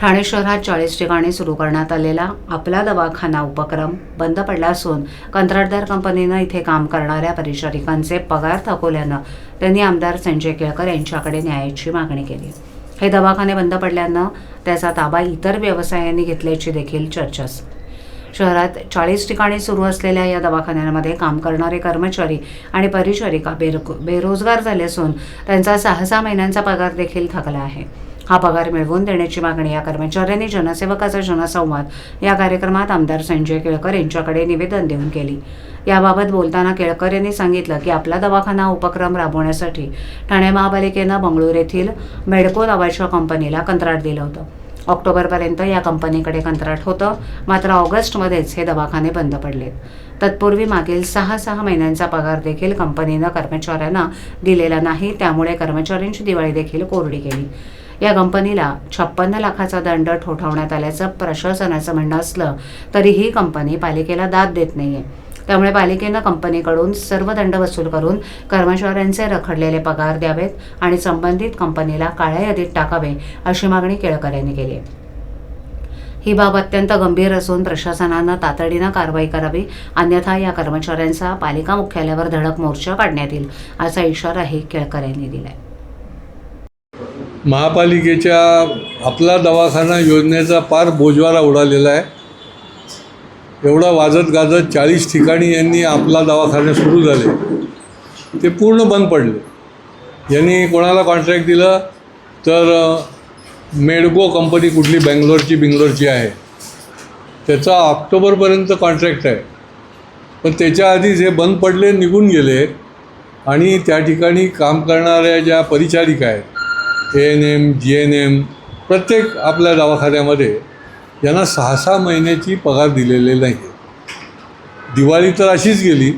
ठाणे शहरात चाळीस ठिकाणी सुरू करण्यात आलेला आपला दवाखाना उपक्रम बंद पडला असून कंत्राटदार कंपनीनं इथे काम करणाऱ्या परिचारिकांचे पगार थकवल्यानं त्यांनी आमदार संजय केळकर यांच्याकडे न्यायाची मागणी केली. हे दवाखाने बंद पडल्यानं त्याचा ताबा इतर व्यवसायांनी घेतल्याची देखील चर्चा शहरात चाळीस ठिकाणी सुरू असलेल्या या दवाखान्यांमध्ये काम करणारे कर्मचारी आणि परिचारिका बेरो बेरोजगार झाले असून त्यांचा सहा सहा महिन्यांचा पगार देखील थकला आहे. हा पगार मिळवून देण्याची मागणी या कर्मचाऱ्यांनी जनसेवकाचा जनसंवाद या कार्यक्रमात आमदार संजय केळकर यांच्याकडे निवेदन देऊन केली. याबाबत बोलताना केळकर यांनी सांगितलं की आपला दवाखाना उपक्रम राबवण्यासाठी ठाणे महापालिकेनं बंगळूर येथील मेडको नावाच्या कंपनीला कंत्राट दिलं होतं. ऑक्टोबरपर्यंत या कंपनीकडे कंत्राट होतं मात्र ऑगस्टमध्येच हे दवाखाने बंद पडलेत. तत्पूर्वी मागील सहा सहा महिन्यांचा पगार देखील कंपनीनं कर्मचाऱ्यांना दिलेला नाही त्यामुळे कर्मचाऱ्यांची दिवाळी देखील कोरडी केली. या कंपनीला छप्पन्न लाखाचा दंड ठोठावण्यात आल्याचं प्रशासनाचं म्हणणं असलं तरी ही कंपनी पालिकेला दाद देत नाहीये. त्यामुळे पालिकेनं कंपनीकडून सर्व दंड वसूल करून कर्मचाऱ्यांचे रखडलेले पगार द्यावेत आणि संबंधित कंपनीला काळ्या यादीत टाकावे अशी मागणी केळकर यांनी केली. आहे ही बाब अत्यंत गंभीर असून प्रशासनानं तातडीनं कारवाई करावी अन्यथा या कर्मचाऱ्यांचा पालिका मुख्यालयावर धडक मोर्चा काढण्यात येईल असा इशाराही केळकर यांनी दिलाय. महापालिकेच्या आपला दवाखाना योजनेचा फार बोजवारा उडालेला आहे. एवढा वाजत गाजत चाळीस ठिकाणी यांनी आपला दवाखाने सुरू झाले. ते पूर्ण बंद पडले. यांनी कोणाला कॉन्ट्रॅक्ट दिलं? तर मेडगो कंपनी कुठली? बँगलोरची बिंगलोरची आहे. त्याचा ऑक्टोबरपर्यंत कॉन्ट्रॅक्ट आहे. पण त्याच्या आधीच हे बंद पडले निघून गेले आणि त्या ठिकाणी काम करणाऱ्या ज्या परिचारिका आहेत A N M G N M प्रत्येक आपल्या दवाखान्यामध्ये यांना सहा सहा महिन्याची पगार दिलेले नाही. दिवाळी तर अशीच गेली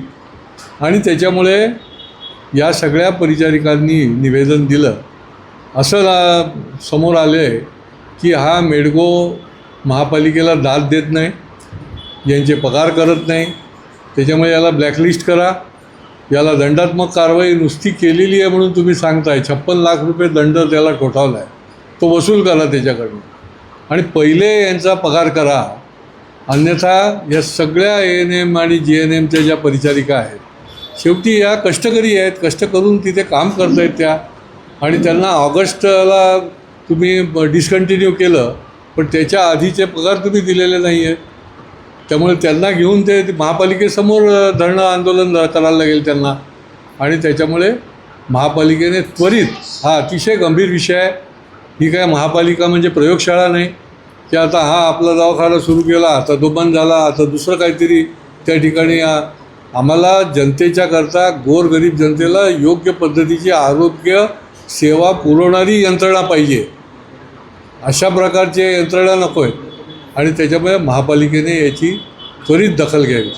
आणि त्याच्यामुळे या सगळ्या परिचारिकांनी निवेदन दिलं. असं रा- समोर आले की हा मेडगो महापालिकेला दाद देत नाही यांचे पगार करत नाही त्याच्यामुळे याला ब्लॅकलिस्ट करा. याला दंडात्मक कारवाई नुसती केलेली आहे म्हणून तुम्ही सांगताय. छप्पन लाख रुपये दंड त्याला ठोठावला आहे तो वसूल करा त्याच्याकडून. आणि पहिले यांचा पगार करा. अन्यथा या सगळ्या ए एन एम आणि जी एन एमच्या ज्या परिचारिका आहेत शेवटी या कष्टकरी आहेत. कष्ट करून तिथे काम करत आहेत त्या. आणि त्यांना ऑगस्टला तुम्ही डिस्कंटिन्यू केलं पण त्याच्या आधीचे पगार तुम्ही दिलेले नाही आहेत त्यामुळे त्यांना घेऊन ते महापालिकेसमोर धरणं आंदोलन करायला लागेल त्यांना. आणि त्याच्यामुळे महापालिकेने त्वरित हा अतिशय गंभीर विषय आहे. ही काय महापालिका म्हणजे प्रयोगशाळा नाही. की आता हा आपला दवाखाना सुरू केला आता तो बंद झाला आता दुसरं काहीतरी त्या ठिकाणी आम्हाला जनतेच्या करता गोरगरीब जनतेला योग्य पद्धतीची आरोग्य सेवा पुरवणारी यंत्रणा पाहिजे. अशा प्रकारचे यंत्रणा नको आहेत आणि त्याच्यामुळे महापालिकेने याची त्वरित दखल घ्यावी.